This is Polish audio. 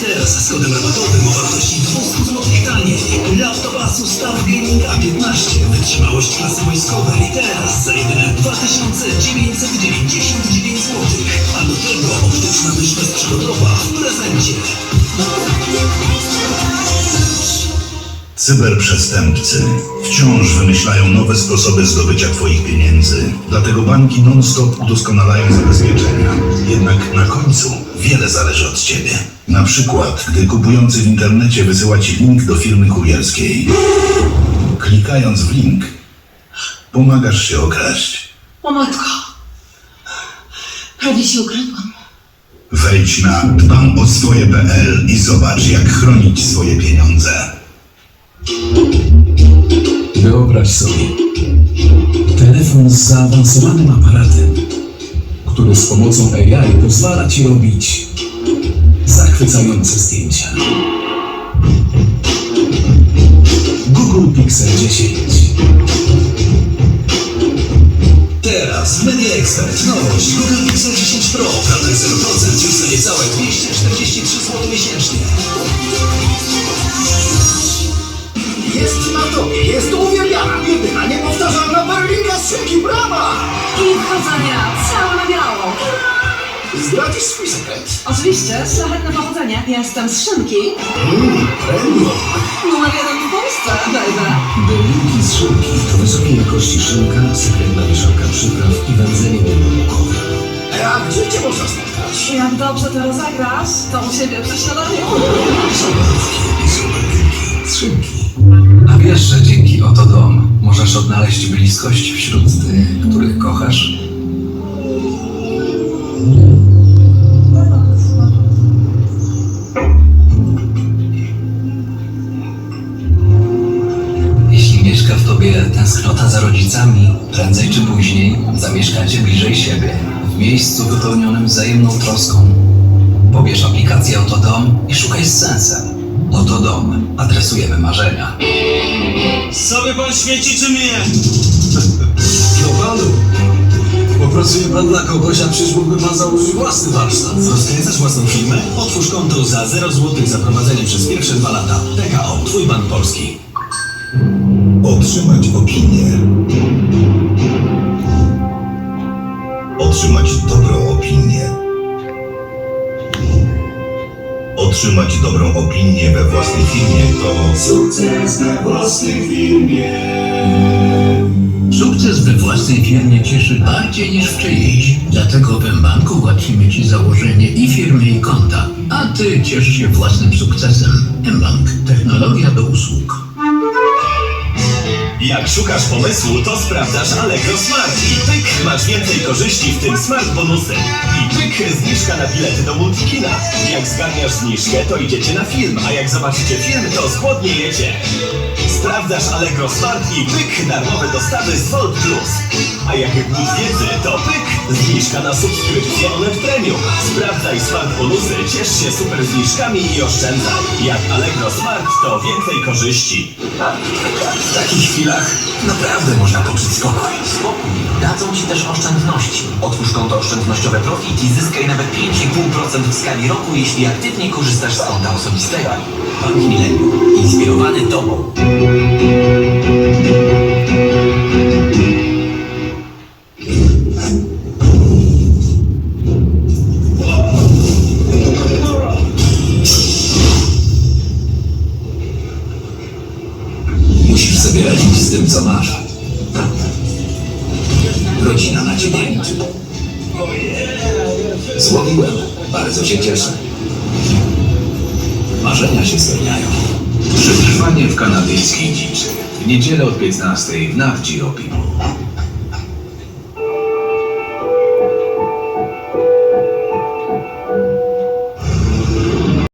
teraz z kodem rabatowym o wartości 200 zł taniej. Laptop Asus TUF Gaming A15, wytrzymałość klasy wojskowej teraz za jedyne 2999 zł. A do tego optyczna mysz bezprzewodowa w prezencie. Cyberprzestępcy wciąż wymyślają nowe sposoby zdobycia Twoich pieniędzy. Dlatego banki non-stop udoskonalają zabezpieczenia. Jednak na końcu wiele zależy od Ciebie. Na przykład, gdy kupujący w internecie wysyła Ci link do firmy kurierskiej. Klikając w link, pomagasz się okraść. O matko. Prawie się ukradłam. Wejdź na dbam o swoje.pl i zobacz, jak chronić swoje pieniądze. Wyobraź sobie telefon z zaawansowanym aparatem, który z pomocą AI pozwala Ci robić zachwycające zdjęcia. Google Pixel 10. Teraz Media Expert nowość Google Pixel 10 Pro rataj 0% już niecałe 243 zł miesięcznie. Jest na tobie, jest uwielbiana, Zdradzisz swój sekret. Oczywiście, szlachetne pochodzenie. Jestem z Szynki. Mmm, premium. Numer jeden w Polsce, baby. Berlinki z szynki to wysokiej jakości szynka, sekretna mieszanka przypraw i wędzenie głębokowe. A gdzie cię można spotkać? Jak dobrze to rozegrasz, to u siebie przy śniadaniu. Zabawki i supergierki z szynki. A wiesz, że dzięki Oto Dom możesz odnaleźć bliskość wśród tych, których kochasz? Tęsknota za rodzicami, prędzej czy później zamieszkacie bliżej siebie, w miejscu wypełnionym wzajemną troską. Pobierz aplikację Oto Dom i szukaj z sensem. Oto Dom. Adresujemy marzenia. Sobie pan świeci czy mnie? No panu, bo pracuje pan dla kogoś, a przecież mógłby pan założyć własny warsztat. Rozkręcasz własną firmę? Otwórz konto za 0 zł za prowadzenie przez pierwsze dwa lata. PKO, Twój Bank Polski. Otrzymać opinię. Otrzymać dobrą opinię. Otrzymać dobrą opinię we własnej firmie to sukces we własnej firmie. Sukces we własnej firmie cieszy bardziej niż w czyjejś. Dlatego w mBanku ułatwimy Ci założenie i firmy, i konta. A Ty ciesz się własnym sukcesem. mBank. Technologia do usług. Jak szukasz pomysłu, to sprawdzasz Allegro Smart i pyk, masz więcej korzyści, w tym smart bonusy. I pyk, zniżka na bilety do Multikina. Jak zgarniasz zniżkę, to idziecie na film, a jak zobaczycie film, to zgłodniejecie. Sprawdzasz Allegro Smart i pyk, darmowe dostawy z Volt Plus. A jak głód wiedzy, to pyk, zniżka na subskrypcję Onet Premium. Sprawdzaj smart bonusy, ciesz się super zniżkami i oszczędzaj. Jak Allegro Smart, to więcej korzyści. W takich chwilach naprawdę można poczuć spokój. Spokój. Dadzą Ci też oszczędności. Otwórz konto oszczędnościowe Profit i zyskaj nawet 5,5% w skali roku, jeśli aktywnie korzystasz z konta osobistego. Bank Millennium. Inspirowany Tobą. Radzić z tym, co masz. Rodzina na ciebie liczy. Złowiłem. Bardzo się cieszę. Marzenia się spełniają. Przetrwanie w kanadyjskiej dziczy. W niedzielę od 15 w Navji Opimo.